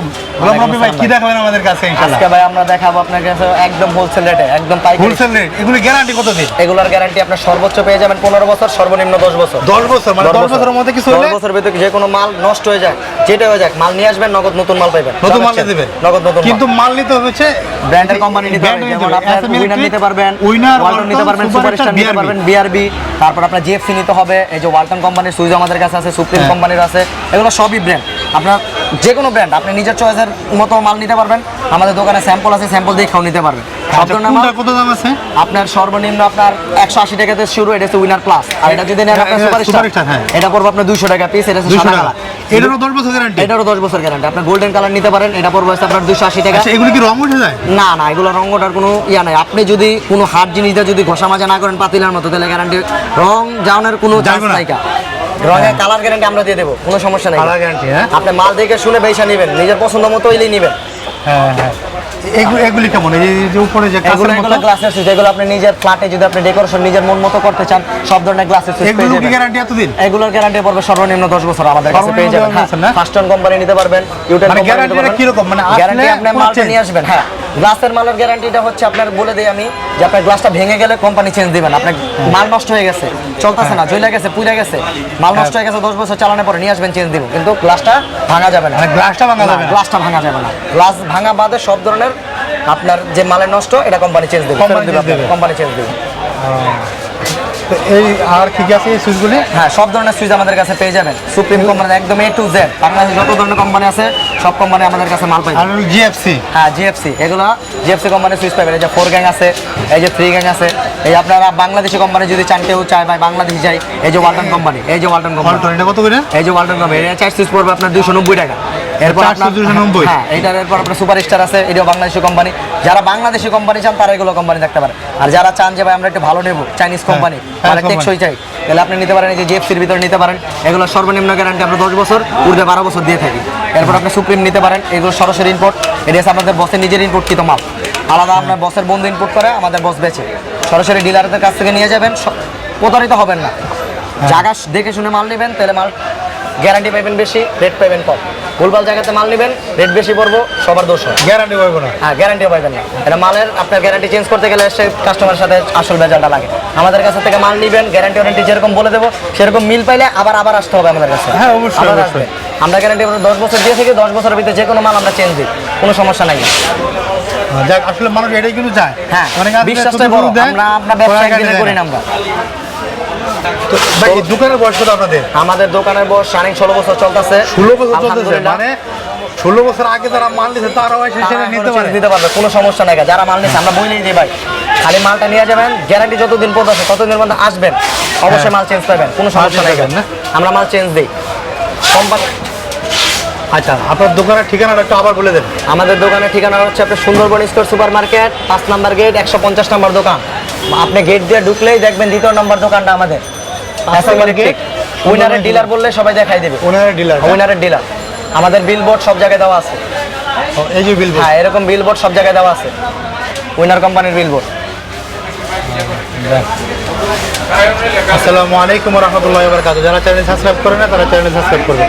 আলাইকুম গোলাম ভাই কি দেখাবেন আমাদের কাছে ইনশাআল্লাহ? আজকে ভাই আমরা দেখাবো আপনার কাছে একদম হোলসেল রেটে একদম পাইকারি। হোলসেল রেট এগুলি গ্যারান্টি কত দিন এগুলোর গ্যারান্টি আপনার সর্বোচ্চ পেয়ে যাবেন পনেরো বছর সর্বনিম্ন দশ বছর। 10 বছর মানে 10 বছরের মধ্যে কিছু হলে? দশ বছরের ভিতরে যে কোনো মাল নষ্ট হয়ে যায় যেটা হয়ে যাক মাল নিয়ে আসবেন নগদ নতুন মাল পাইবেন। নতুন মাল? দিবেন নগদ নতুন কিন্তু মাল। নিতে হচ্ছে ব্র্যান্ডের কোম্পানি নিতে পারবেন যেমন Asamic উইনার নিতে পারবেন উইনার ওয়ালটন নিতে পারবেন সুপারস্টার নিতে পারবেন বিআরবি তারপর আপনার জিএফসি নিতে হবে এই যে ওয়ালটন কোম্পানির সুইজ আমাদের কাছে আছে সুপ্রিম হ্যাঁ। কোম্পানির আছে এগুলো সবই ব্র্যান্ড আপনার যে কোনো ব্র্যান্ড আপনি নিজের চয়েসের মতো মাল নিতে পারবেন। আমাদের দোকানে স্যাম্পল আছে স্যাম্পল দিয়ে দেখেও নিতে পারবেন। সব আচ্ছা, ধরনের কত দাম আছে? আপনার সর্বনিম্ন আপনার একশো আশি টাকাতে শুরু এটা হচ্ছে উইনার প্লাস আর এটা যদি নেন আপনার এটা সুপারস্টার হ্যাঁ। এটা পড়বে আপনার দুশো টাকা পিস এটা হচ্ছে সাদা কালার এটারও 10 বছর গ্যারান্টি এটারও দশ বছর গ্যারান্টি আপনি গোল্ডেন কালার নিতে পারেন এটা পড়বে আপনার দুশো আশি টাকা। আচ্ছা এগুলি কি রং উঠে যায়? না না এগুলো রঙটার কোনো ইয়া নাই। আপনি যদি কোনো হার্ড জিনিস দিয়ে যদি ঘষা মাজা না করেন পাতিলার মতো তাহলে গ্যারান্টি রং যাওয়ানোর কোনো চান্স নাই। রঙের কালার গ্যারান্টি আমরা দিয়ে দেবো কোনো সমস্যা নেই। কালার গ্যারান্টি হ্যাঁ? আপনি মাল দেখে শুনে বেশা নেবেন নিজের পছন্দ মতো হইলেই নেবেন। হ্যাঁ হ্যাঁ। এগুলি এগুলি কেমন? এই যে উপরে যে এগুলো এগুলো গ্লাসের সুইচ এগুলো আপনি নিজের ফ্ল্যাটে যদি আপনি ডেকোরেশন নিজের মন মতো করতে চান সব ধরনের গ্লাসের সুইচ এগুলো পেয়ে যাবেন। গ্যারান্টি এতদিন? এগুলোর গ্যারান্টি পড়বে সর্বনিম্ন 10 বছর আমাদের কাছে পেয়ে যাবেন। 10 বছর কোম্পানি নিতে পারবেন ইউটেল মানে কোম্পানি guarantee টা কীরকম? মানে গ্যারান্টি আপনি পুরো নিয়ে আসবেন হ্যাঁ। গ্লাসের মালের গ্যারান্টিটা হচ্ছে আপনার বলে দিই আমি যে আপনার গ্লাসটা ভেঙে গেলে কোম্পানি চেঞ্জ দিবেন। আপনার মাল নষ্ট হয়ে গেছে চলতেছে না জ্বলে গেছে পুড়ে গেছে। মাল নষ্ট হয়ে গেছে 10 বছর চালানোর পরে নিয়ে আসবেন চেঞ্জ দিব কিন্তু গ্লাসটা ভাঙা যাবে না। মানে গ্লাসটা ভাঙা যাবে না? গ্লাসটা ভাঙা যাবে না। গ্লাস ভাঙা বাদে সব ধরনের আপনার যে মালের নষ্ট এটা কোম্পানি চেঞ্জ দেবে। Company change দেবে। কোম্পানি চেঞ্জ দেবে। তো এই আর কি কি আছে এই সুইচগুলি? হ্যাঁ সব ধরনের সুইচ আমাদের কাছে পেয়ে যাবেন। সুপ্রিম কোম্পানির একদম এ টু জেড বাংলাদেশে যত ধরনের কোম্পানি আছে সব কোম্পানি আমাদের কাছে মাল পাই আর জিএফসি হ্যাঁ জিএফসি এগুলো জিএফসি কোম্পানির সুইচ পাবেন এই যে ফোর গ্যাং আছে এই যে থ্রি গ্যাং আছে এই আপনারা বাংলাদেশি কোম্পানি যদি চান কেউ চায় ভাই বাংলাদেশি চাই এই যে ওয়ালটন কোম্পানি এই যে ওয়ালটন কোম্পানি এটা কত করে? এই যে ওয়ালটন কোম্পানি এটা চার সুইচ পড়বে আপনার দুশো নব্বই টাকা। এরপর আপনার হ্যাঁ এরপর আপনার সুপার স্টার আছে এটাও বাংলাদেশি কোম্পানি যারা বাংলাদেশি কোম্পানি চান তারা এগুলো কোম্পানি দেখতে পারে। আর যারা চান যে ভাই আমরা একটু ভালো নেব চাইনিজ কোম্পানি হ্যাঁ, মানে টেকসই চাই তাহলে আপনি নিতে পারেন এই যে জিএফসির ভিতরে নিতে পারেন। এগুলো সর্বনিম্ন গ্যারান্টি আমরা দশ বছর ঊর্ধ্বে বারো বছর দিয়ে থাকি। এরপর আপনি সুপ্রিম নিতে পারেন এগুলো সরাসরি ইম্পোর্ট এটা আমাদের বসের নিজের ইম্পোর্ট কৃত মাল। আলাদা আপনার বসের বন্ধু ইম্পোর্ট করে আমাদের বস বেচে। সরাসরি ডিলারদের কাছ থেকে নিয়ে যাবেন প্রতারিত হবেন না। জায়গা দেখে শুনে মাল নেবেন তাহলে মাল গ্যারান্টি পাবেন বেশি রেট পাবেন কম। ভুলভাল জায়গাতে মাল নেবেন রেট বেশি পড়ব সবার দোষ হয়। গ্যারান্টি পাবো না। হ্যাঁ গ্যারান্টি পাবেন না। এটা মালের আপনার গ্যারান্টি চেঞ্জ করতে গেলে সে কাস্টমারের সাথে আসল বেজালটা লাগে। আমাদের কাছে থেকে মাল নেবেন গ্যারান্টি ওয়ারেন্টি যেরকম বলে দেবো সেরকম মিল পাইলে আবার আবার আসতে হবে আমাদের কাছে। হ্যাঁ, অবশ্যই। আমরা গ্যারান্টি দশ বছর দিয়ে থেকে দশ বছরের ভিতরে যে কোনো মাল আমরা চেঞ্জ দিই। কোনো সমস্যা নাই। যাক আসলে মানুষ এটাই কিন্তু চায়। হ্যাঁ অনেকে বিশ্বাসটাই বড়। আমরা আপনার ব্যবসা করি না। আমরা। ভাই দোকানের বয়স কত আপনাদের? আমাদের দোকানের বয়স রানিং ষোলো বছর চলতেছে। ষোলো বছর চলতেছে? মানে ষোলো বছর আগে যারা মাল দিচ্ছে তারা এসে সেটা নিতে পারে? দিতে পারবে কোনো সমস্যা নাই যারা মাল নিচ্ছে আমরা বইলেই দিই ভাই। খালি মালটা নিয়ে যাবেন গ্যারান্টি যতদিন পর্যন্ত আছে ততদিনের মধ্যে আসবেন। অবশ্যই হ্যাঁ। মাল চেঞ্জ পাবেন কোনো সমস্যা নাই? আমরা মাল চেঞ্জ দিই। কোম্পানি আচ্ছা আপনার দোকানের ঠিকানাটা একটু আবার বলে দেন। আমাদের দোকানের ঠিকানা হচ্ছে আপনার সুন্দরবন স্টোর সুপার মার্কেট পাঁচ নাম্বার গেট একশো পঞ্চাশ নাম্বার দোকান। আপনি গেট দিয়ে ঢুকলেই দেখবেন দ্বিতীয় নম্বর দোকানটা আমাদের। উইনারের ডিলার বললে সবাই দেখাই দেবে। উইনারের ডিলার উইনারের ডিলার আমাদের বিল বোর্ড সব জায়গায় দেওয়া আছে। এই যে বিল হ্যাঁ এরকম বিল বোর্ড সব জায়গায় দেওয়া আছে। উইনার কোম্পানির বিল বোর্ড আসসালামু আলাইকুম রহমতুল্লাহ বারকাত যারা চ্যানেল সাবস্ক্রাইব করে না তারা চ্যানেল সাবস্ক্রাইব করবে